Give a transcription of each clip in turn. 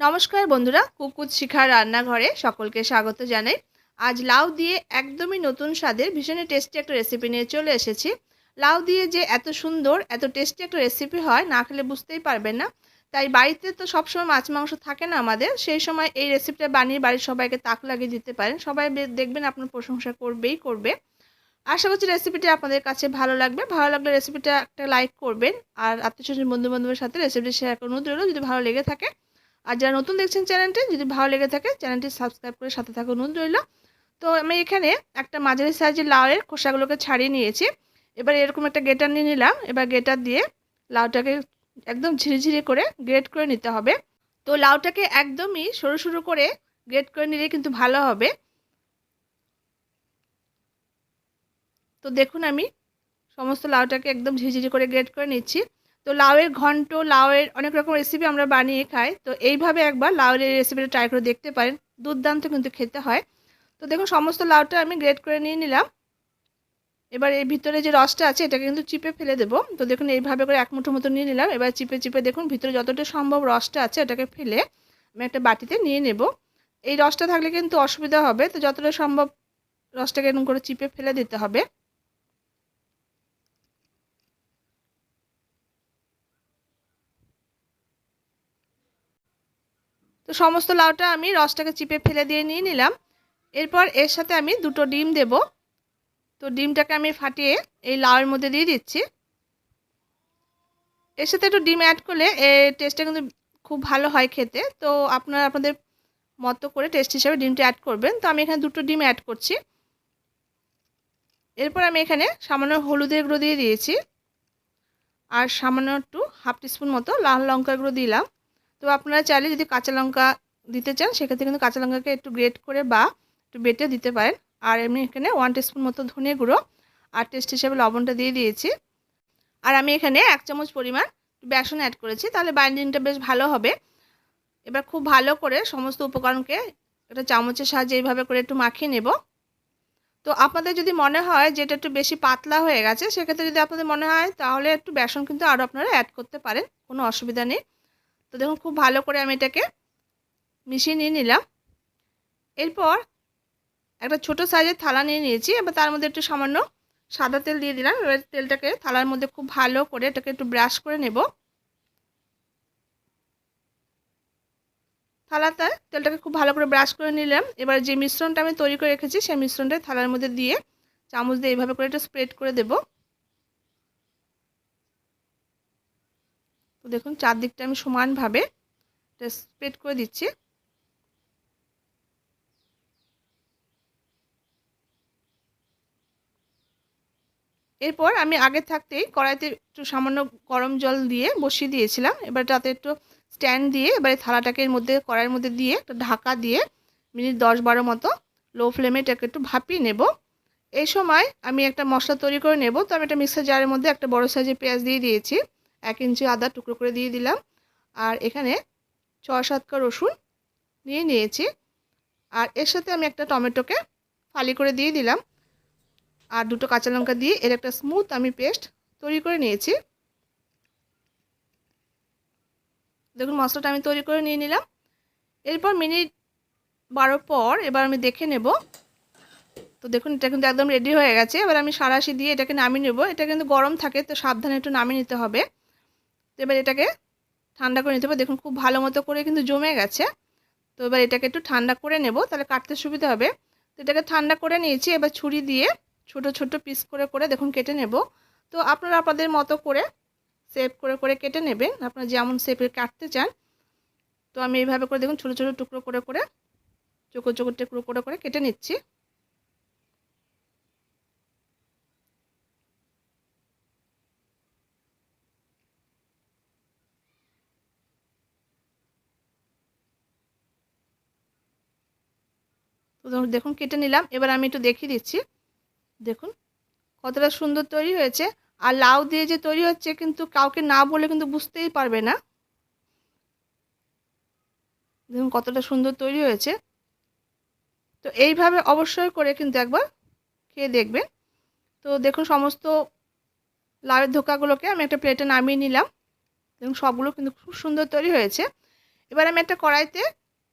নমস্কার বন্ধুরা কুকুত শিখার রান্নাঘরে সকলকে স্বাগত জানাই। আজ লাউ দিয়ে একদমই নতুন স্বাদের ভীষণই টেস্টি একটা রেসিপি নিয়ে চলে এসেছি। লাউ দিয়ে যে এত সুন্দর, এত টেস্টি একটা রেসিপি হয়, না খেলে বুঝতেই পারবেন না। তাই বাড়িতে তো সবসময় মাছ মাংস থাকে না আমাদের, সেই সময় এই রেসিপিটা বানিয়ে বাড়ির সবাইকে তাক লাগিয়ে দিতে পারেন। সবাই দেখবেন আপনার প্রশংসা করবেই করবে। আশা করছি রেসিপিটি আপনাদের কাছে ভালো লাগবে। ভালো লাগলে রেসিপিটা একটা লাইক করবেন। আর আত্মীয় স্বজন বন্ধু বান্ধবের সাথে রেসিপিটি শেয়ার করুন যদি ভালো লেগে থাকে আর যারা নতুন দেখছেন চ্যানেলটি, যদি ভালো লেগে থাকে, চ্যানেলটি সাবস্ক্রাইব করে সাথে থাকুন। অনুরোধ রইল। তো আমি এখানে একটা মাঝারি সাইজের লাউয়ের খোসাগুলোকে ছাড়িয়ে নিয়েছি। এবার এরকম একটা গেটার নিয়ে নিলাম। এবার গেটার দিয়ে লাউটাকে একদম ঝিরিঝিরি করে গ্রেট করে নিতে হবে। তো লাউটাকে একদমই সরু সরু করে গ্রেট করে নিলে কিন্তু ভালো হবে। তো দেখুন আমি সমস্ত লাউটাকে একদম ঝিঝিরি করে গ্রেট করে নিচ্ছি। তো লাউয়ের ঘন্ট, লাউয়ের অনেক রকম রেসিপি আমরা বানিয়ে খাই। তো এইভাবে একবার লাউয়ের রেসিপিটা ট্রাই করে দেখতে পারেন। দুর্দান্ত কিন্তু খেতে হয়। তো দেখুন, সমস্ত লাউটা আমি গ্রেট করে নিয়ে নিলাম। এবার এর ভিতরে যে রসটা আছে, এটাকে কিন্তু চিপে ফেলে দেবো। তো দেখুন, এইভাবে করে এক মুঠো মতো নিয়ে নিলাম। এবার চিপে চিপে দেখুন, ভিতরে যতটা সম্ভব রসটা আছে, এটাকে ফেলে আমি একটা বাটিতে নিয়ে নেব। এই রসটা থাকলে কিন্তু অসুবিধা হবে। তো যতটা সম্ভব রসটাকে এরকম করে চিপে ফেলে দিতে হবে। তো সমস্ত লাউটা আমি রসটাকে চিপে ফেলে দিয়ে নিয়ে নিলাম। এরপর এর সাথে আমি দুটো ডিম দেব। তো ডিমটাকে আমি ফাটিয়ে এই লাউয়ের মধ্যে দিয়ে দিচ্ছি। এর সাথে একটু ডিম অ্যাড করলে এর টেস্টটা কিন্তু খুব ভালো হয় খেতে। তো আপনারা আপনাদের মতো করে টেস্ট হিসাবে ডিমটা অ্যাড করবেন। তো আমি এখানে দুটো ডিম অ্যাড করছি। এরপর আমি এখানে সামান্য হলুদের গুঁড়ো দিয়ে দিয়েছি। আর সামান্য একটু হাফ টিস্পুন মতো লাল লঙ্কার গুঁড়ো দিলাম। তো আপনারা চাইলে যদি কাঁচা লঙ্কা দিতে চান, সেক্ষেত্রে কিন্তু কাঁচা লঙ্কাকে একটু গ্রেট করে বা একটু বেটে দিতে পারেন। আর এমনি এখানে ওয়ান টিস্পুন মতো ধনে গুঁড়ো আর টেস্ট হিসেবে লবণটা দিয়ে দিয়েছি। আর আমি এখানে এক চামচ পরিমাণ বেসন অ্যাড করেছি, তাহলে বাইন্ডিংটা বেশ ভালো হবে। এবার খুব ভালো করে সমস্ত উপকরণকে একটা চামচের সাহায্যে এইভাবে করে একটু মাখিয়ে নেব। তো আপনাদের যদি মনে হয় যে এটা একটু বেশি পাতলা হয়ে গেছে, সেক্ষেত্রে যদি আপনাদের মনে হয় তাহলে একটু বেসন কিন্তু আরও আপনারা অ্যাড করতে পারেন, কোনো অসুবিধা নেই। তো দেখুন খুব ভালো করে আমি এটাকে মিশিয়ে নিয়ে নিলাম। এরপর একটা ছোট সাইজের থালা নিয়ে নিয়েছি, এবার তার মধ্যে একটু সামান্য সাদা তেল দিয়ে দিলাম। এবার তেলটাকে থালার মধ্যে খুব ভালো করে এটাকে একটু ব্রাশ করে নেব। থালাতে তেলটাকে খুব ভালো করে ব্রাশ করে নিলাম। এবার যে মিশ্রণটা আমি তৈরি করে রেখেছি, সেই মিশ্রণটা থালার মধ্যে দিয়ে চামচ দিয়ে এইভাবে করে একটু স্প্রেড করে দেবো। তো দেখুন, চারদিকটা আমি সমানভাবে স্প্রেড করে দিচ্ছি। এরপর আমি আগে থাকতেই কড়াইতে একটু সামান্য গরম জল দিয়ে বসিয়ে দিয়েছিলাম। এবার তাতে একটু স্ট্যান্ড দিয়ে এবারে থালাটাকে এর মধ্যে, কড়াইয়ের মধ্যে দিয়ে একটা ঢাকা দিয়ে মিনিট দশ বারো মতো লো ফ্লেমে এটাকে একটু ভাপিয়ে নেব। এই সময় আমি একটা মশলা তৈরি করে নেব। তো আমি একটা মিক্সার জারের মধ্যে একটা বড় সাইজের পেঁয়াজ দিয়ে দিয়েছি। এক ইঞ্চি আদা টুকরো করে দিয়ে দিলাম। আর এখানে ছ সাতকা রসুন নিয়ে নিয়েছি। আর এর সাথে আমি একটা টমেটোকে ফালি করে দিয়ে দিলাম। আর দুটো কাঁচা লঙ্কা দিয়ে এর একটা স্মুথ আমি পেস্ট তৈরি করে নিয়েছি। দেখুন, মশলাটা আমি তৈরি করে নিয়ে নিলাম। এরপর মিনিট বারো পর এবার আমি দেখে নেব। তো দেখুন, এটা কিন্তু একদম রেডি হয়ে গেছে। এবার আমি সারাশি দিয়ে এটাকে নামিয়ে নেব। এটা কিন্তু গরম থাকে, তো সাবধানে একটু নামিয়ে নিতে হবে। এবার এটাকে ঠান্ডা করে নিতে হবে। দেখুন খুব ভালো মতো করে কিন্তু জমে গেছে। তো এবার এটাকে একটু ঠান্ডা করে নেব, তাহলে কাটতে সুবিধা হবে। তো এটাকে ঠান্ডা করে নিয়েছি, এবার ছুরি দিয়ে ছোট ছোট পিস করে করে দেখুন কেটে নেব। তো আপনারা আপনাদের মতো করে সেভ করে করে কেটে নেবেন। আপনারা যেমন শেপে কাটতে চান। তো আমি এইভাবে করে দেখুন ছোটো ছোটো টুকরো করে করে, চোখো চোখো টুকরো করে করে কেটে নিচ্ছি। তো দেখুন, কেটে নিলাম। এবার আমি একটু দেখিয়ে দিচ্ছি। দেখুন, কতটা সুন্দর তৈরি হয়েছে। আর লাউ দিয়ে যে তৈরি হচ্ছে কিন্তু কাউকে না বলে কিন্তু বুঝতেই পারবে না। দেখুন, কতটা সুন্দর তৈরি হয়েছে। তো এইভাবে অবশ্যই করে কিন্তু একবার খেয়ে দেখবেন। তো দেখুন, সমস্ত লাউয়ের ধোকাগুলোকে আমি একটা প্লেটে নামিয়ে নিলাম। দেখুন, সবগুলো কিন্তু খুব সুন্দর তৈরি হয়েছে। এবার আমি একটা কড়াইতে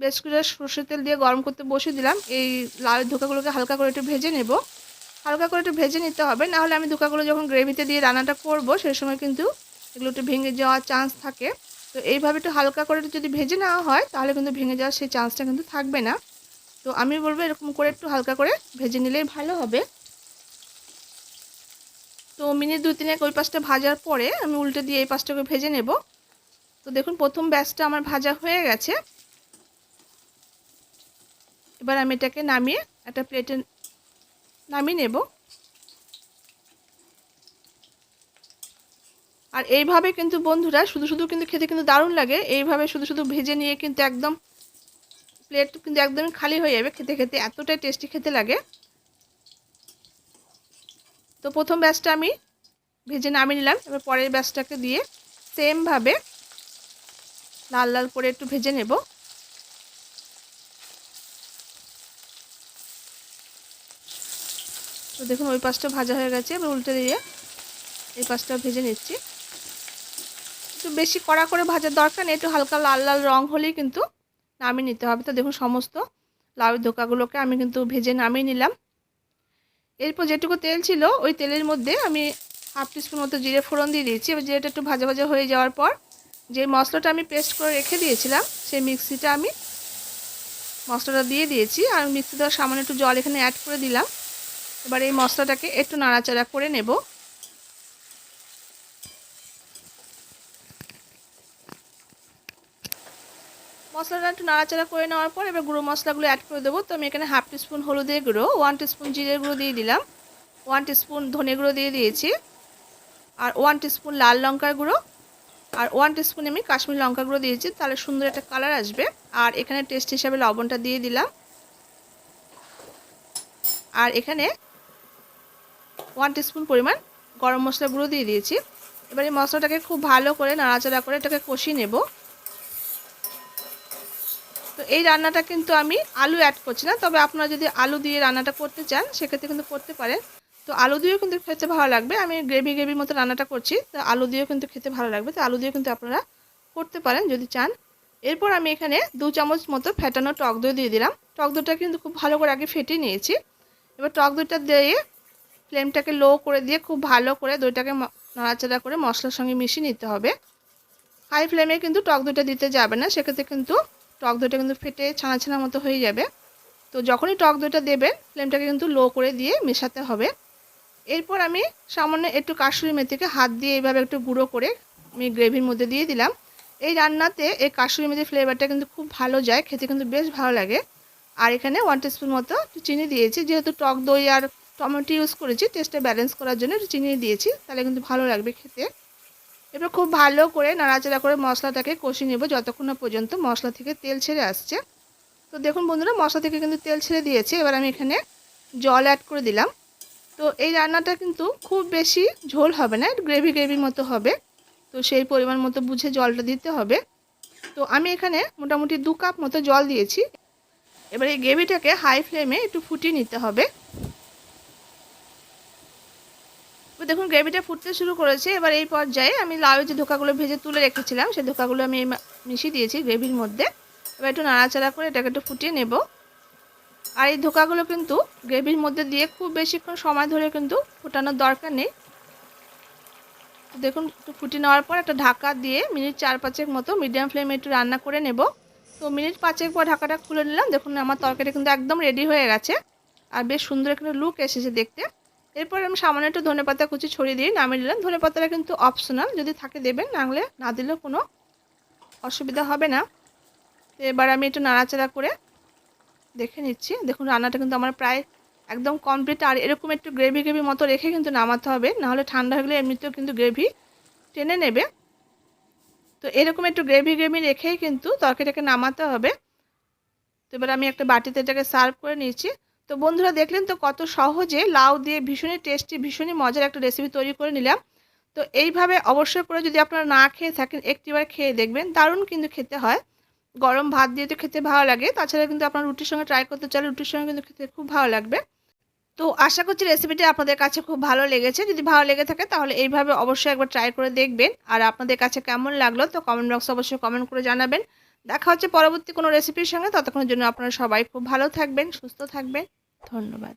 বেশ করে সর্ষের তেল দিয়ে গরম করতে বসিয়ে দিলাম। এই লাল ধোকাগুলোকে হালকা করে একটু ভেজে নেব। হালকা করে একটু ভেজে নিতে হবে নাহলে আমি ধোকাগুলো যখন গ্রেভিতে দিয়ে রান্নাটা করব সেই সময় কিন্তু এগুলো একটু ভেঙে যাওয়ার চান্স থাকে। তো এইভাবে একটু হালকা করে যদি ভেজে নেওয়া হয়, তাহলে কিন্তু ভেঙে যাওয়ার সেই চান্সটা কিন্তু থাকবে না। তো আমি বলব এরকম করে একটু হালকা করে ভেজে নিলেই ভালো হবে। তো মিনিট দু তিনেক ওই পাশটা ভাজার পরে আমি উল্টে দিয়ে এই পাশটাকে ভেজে নেব। তো দেখুন, প্রথম ব্যাচটা আমার ভাজা হয়ে গেছে। এবার আমি এটাকে নামিয়ে একটা প্লেটে নামিয়ে নেব। আর এইভাবে কিন্তু বন্ধুরা, শুধু শুধু কিন্তু খেতে কিন্তু দারুণ লাগে। এইভাবে শুধু শুধু ভেজে নিয়ে কিন্তু একদম প্লেট কিন্তু একদমই খালি হয়ে যাবে। খেতে খেতে এতটাই টেস্টি খেতে লাগে। তো প্রথম ব্যাচটা আমি ভেজে নামিয়ে নিলাম। এবার পরের ব্যাচটাকে দিয়ে সেমভাবে লাল লাল করে একটু ভেজে নেব। তো দেখুন, ওই পাশটা ভাজা হয়ে গেছে। এবার উল্টে দিয়ে এই পাশটা ভেজে নিচ্ছি। একটু বেশি কড়া করে ভাজার দরকার নেই, একটু হালকা লাল লাল রং হলেই কিন্তু নামিয়ে নিতে হবে। তো দেখুন, সমস্ত লাউয়ের ধোকাগুলোকে আমি কিন্তু ভেজে নামিয়ে নিলাম। এরপর যেটুকু তেল ছিল, ওই তেলের মধ্যে আমি হাফ টিস্পুন মতো জিরে ফোড়ন দিয়ে দিয়েছি। এবার জিরেটা একটু ভাজা ভাজা হয়ে যাওয়ার পর যে মশলাটা আমি পেস্ট করে রেখে দিয়েছিলাম, সেই মিক্সিটা আমি মশলাটা দিয়ে দিয়েছি। আর মিক্সি দেওয়ার সামান্য একটু জল এখানে অ্যাড করে দিলাম। এবার এই মশলাটাকে একটু নাড়াচাড়া করে নেব। মশলাটা একটু নাড়াচাড়া করে নেওয়ার পর এবার গুঁড়ো মশলাগুলো অ্যাড করে দেবো। তো আমি এখানে হাফ টিস্পুন হলুদের গুঁড়ো ওয়ান টিস্পুন জিরের গুঁড়ো দিয়ে দিলাম। ওয়ান টিস্পুন ধনে গুঁড়ো দিয়ে দিয়েছি। আর ওয়ান টিস্পুন লাল লঙ্কার গুঁড়ো। আর ওয়ান টিস্পুন আমি কাশ্মীর লঙ্কা গুঁড়ো দিয়েছি, তাহলে সুন্দর একটা কালার আসবে। আর এখানে টেস্ট হিসাবে লবণটা দিয়ে দিলাম। আর এখানে ওয়ান টিস্পুন পরিমাণ গরম মশলা গুঁড়ো দিয়ে দিয়েছি। এবার এই মশলাটাকে খুব ভালো করে নাড়াচাড়া করে এটাকে কষিয়ে নেব। তো এই রান্নাটা কিন্তু আমি আলু অ্যাড করছি না, তবে আপনারা যদি আলু দিয়ে রান্নাটা করতে চান, সেক্ষেত্রে কিন্তু করতে পারেন। তো আলু দিয়েও কিন্তু খেতে ভালো লাগবে। আমি গ্রেভি গ্রেভির মতো রান্নাটা করছি, তো আলু দিয়েও কিন্তু খেতে ভালো লাগবে। তো আলু দিয়েও কিন্তু আপনারা করতে পারেন যদি চান। এরপর আমি এখানে দু চামচ মতো ফেটানো টক দই দিয়ে দিলাম। টক দইটা কিন্তু খুব ভালো করে আগে ফেটিয়ে নিয়েছি। এবার টক দইটা দিয়ে ফ্লেমটাকে লো করে দিয়ে খুব ভালো করে দইটাকে নাড়াচাড়া করে মশলার সঙ্গে মিশিয়ে নিতে হবে। হাই ফ্লেমে কিন্তু টক দইটা দিতে যাবে না, সেক্ষেত্রে কিন্তু টক দইটা কিন্তু ফেটে ছানা ছানা মতো হয়ে যাবে। তো যখনই টক দইটা দেবেন ফ্লেমটাকে কিন্তু লো করে দিয়ে মেশাতে হবে। এরপর আমি সামান্য একটু কাশুরি মেথিকে হাত দিয়ে এইভাবে একটু গুঁড়ো করে আমি গ্রেভির মধ্যে দিয়ে দিলাম। এই রান্নাতে এই কাশুরি মেথির ফ্লেভারটা কিন্তু খুব ভালো যায়, খেতে কিন্তু বেশ ভালো লাগে। আর এখানে ওয়ান টিস্পুন মতো চিনি দিয়েছি, যেহেতু টক দই আর টমেটো ইউজ করেছি টেস্টটা ব্যালেন্স করার জন্য চিনি দিয়েছি, তাহলে কিন্তু ভালো লাগবে খেতে। এবার খুব ভালো করে নাড়াচাড়া করে মশলাটাকে কষিয়ে নেব, যতক্ষণ না পর্যন্ত মশলা থেকে তেল ছেড়ে আসছে। তো দেখুন বন্ধুরা, মশলা থেকে কিন্তু তেল ছেড়ে দিয়েছে, এবার আমি এখানে জল অ্যাড করে দিলাম। তো এই রান্নাটা কিন্তু খুব বেশি ঝোল হবে না গ্রেভি গ্রেভির মতো হবে। তো সেই পরিমাণ মতো বুঝে জলটা দিতে হবে। তো আমি এখানে মোটামুটি দু কাপ মতো জল দিয়েছি। এবার এই গ্রেভিটাকে হাই ফ্লেমে একটু ফুটিয়ে নিতে হবে। দেখুন গ্রেভিটা ফুটতে শুরু করেছে। এবার এই পর্যায়ে আমি লাউ যে ধোকাগুলো ভেজে তুলে রেখেছিলাম, সেই ধোকাগুলো আমি মিশিয়ে দিয়েছি গ্রেভির মধ্যে। এবার একটু নাড়াচাড়া করে এটাকে একটু ফুটিয়ে নেব। আর এই ধোকাগুলো কিন্তু গ্রেভির মধ্যে দিয়ে খুব বেশিক্ষণ সময় ধরে কিন্তু ফুটানোর দরকার নেই। দেখুন, একটু ফুটিয়ে নেওয়ার পর একটা ঢাকা দিয়ে মিনিট চার পাঁচেক মতো মিডিয়াম ফ্লেমে একটু রান্না করে নেব। তো মিনিট পাঁচেক পর ঢাকাটা খুলে নিলাম। দেখুন, আমার তরকারি কিন্তু একদম রেডি হয়ে গেছে। আর বেশ সুন্দর একটা লুক এসেছে দেখতে। এরপর আমি সামান্য একটু ধনে পাতা কুচি ছড়িয়ে দিয়ে নামিয়ে নিলাম। ধনে পাতাটা কিন্তু অপশনাল যদি থাকে দেবেন নাহলে না দিলেও কোনো অসুবিধা হবে না। তো এবার আমি একটু নাড়াচাড়া করে দেখে নিচ্ছি। দেখুন, রান্নাটা কিন্তু আমার প্রায় একদম কমপ্লিট আর এরকম একটু গ্রেভি গ্রেভি মতো রেখে কিন্তু নামাতে হবে নাহলে ঠান্ডা হয়ে গেলে এমনিতেও কিন্তু গ্রেভি টেনে নেবে। তো এরকম একটু গ্রেভি গ্রেভি রেখেই কিন্তু তরকারিটাকে নামাতে হবে। তো এবার আমি একটা বাটিতে এটাকে সার্ভ করে নিয়েছি। তো বন্ধুরা দেখলেন তো কত সহজে লাউ দিয়ে ভীষণই টেস্টি ভীষণই মজার একটা রেসিপি তৈরি করে নিলাম। তো এইভাবে অবশ্যই করে যদি আপনারা না খেয়ে থাকেন, একটিবার খেয়ে দেখবেন, দারুণ কিন্তু খেতে হয়। গরম ভাত দিয়ে তো খেতে ভালো লাগে, তাছাড়া কিন্তু আপনার রুটির সঙ্গে ট্রাই করতে চাইলে রুটির সঙ্গে কিন্তু খেতে খুব ভালো লাগবে। তো আশা করছি রেসিপিটি আপনাদের কাছে খুব ভালো লেগেছে, যদি ভালো লেগে থাকে তাহলে এইভাবে অবশ্যই একবার ট্রাই করে দেখবেন। আর আপনাদের কাছে কেমন লাগল তো কমেন্ট বক্সে অবশ্যই কমেন্ট করে জানাবেন। দেখা হচ্ছে পরবর্তী কোনো রেসিপির সঙ্গে। ততক্ষণের জন্য আপনারা সবাই খুব ভালো থাকবেন, সুস্থ থাকবেন। ধন্যবাদ।